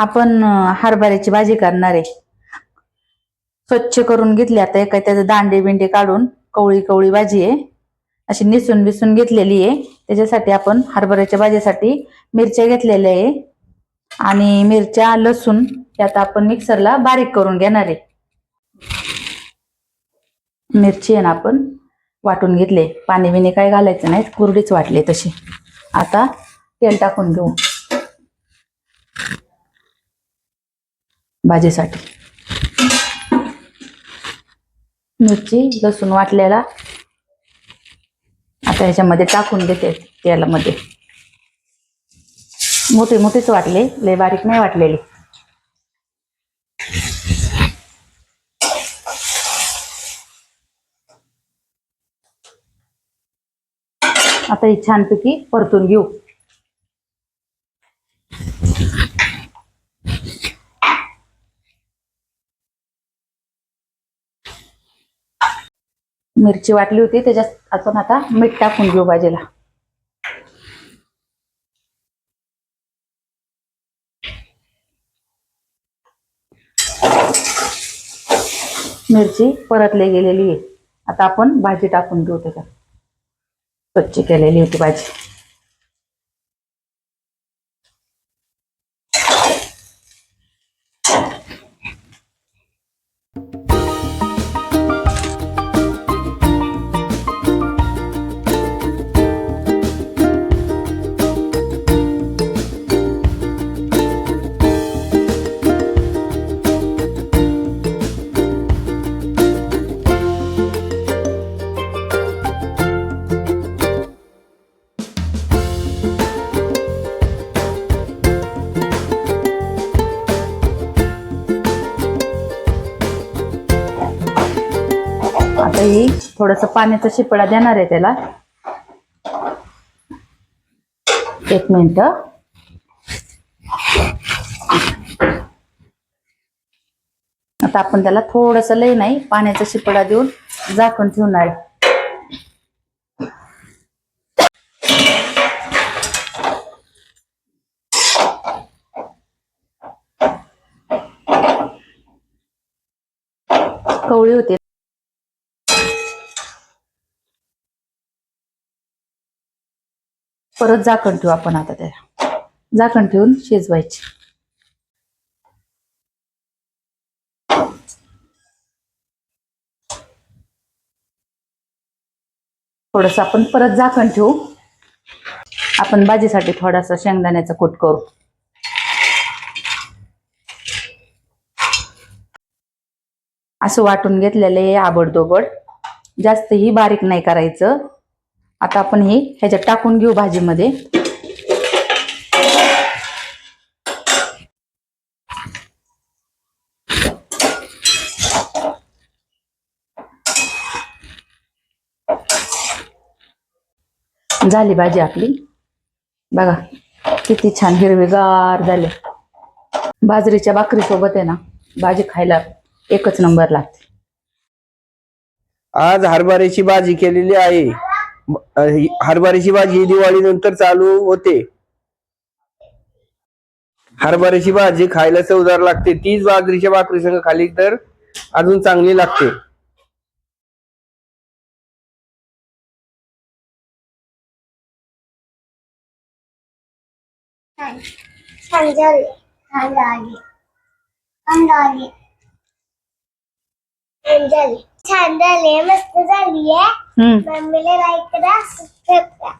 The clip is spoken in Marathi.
आपण हरभऱ्याची भाजी करणार आहे. स्वच्छ करून घेतली आता एका त्याचे दांडे बिंडे काढून कवळी कवळी भाजी आहे. अशी निसून बिसून घेतलेली आहे. त्याच्यासाठी आपण हरभऱ्याच्या भाजीसाठी मिरच्या घेतलेल्या आहे. आणि मिरच्या लसूण त्यात आता आपण मिक्सरला बारीक करून घेणार आहे. मिरची आहे ना आपण वाटून घेतले पाणी बिणी काय घालायचं नाही कुरडीच वाटले तशी. आता तेल टाकून घेऊ. भाजीसाठी. मिरची लसूण वाटलेला. आता ह्याच्यामध्ये टाकून घेते तेलामध्ये. मोठे मोठेच वाटले लय बारीक नाही वाटलेले. आता ही छानपैकी परतून घेऊ. मिरची वाटली होती त्याच्यात आपण आता मीठ टाकून घेऊ भाजीला. मिरची परतली गेलेली आहे. आता आपण भाजी टाकून घेऊ त्याच्यात. स्वच्छ केलेली होती भाजी. ही थोडस पाण्याचा शिपडा देणार आहे त्याला. एक मिनिट. आता आपण त्याला थोडस लय नाही पाण्याचा शिपडा देऊन झाकून ठेवणार आहे. कवळी होते. परत झाकण ठेवू आपण आता त्याला. झाकण ठेवून शिजवायची. थोडस आपण परत झाकण ठेवू. आपण भाजीसाठी थोडासा शेंगदाण्याचा कूट करू. असं वाटून घेतलेलं आहे आबडदोबड जास्त ही बारीक नाही करायचं. आता आपण हे ह्याच्यात टाकून घेऊ भाजीमध्ये. झाली भाजी आपली. बघा किती छान हिरवीगार झाले. बाजरीच्या भाकरीसोबत आहे ना भाजी खायला एकच नंबर लागते. आज हरभऱ्याची भाजी केलेली आहे. ब- अ, ही हरभऱ्याची भाजी दिवाळी नंतर चालू होते. हरभऱ्याची भाजी खायला चवदार लागते. तीच बाजरीच्या भाकरी संघ खाली तर अजून चांगली लागते. छान झाले झाली झाली मस्त आहे हम्म मम्मीला लाईक करा सबस्क्राईब करा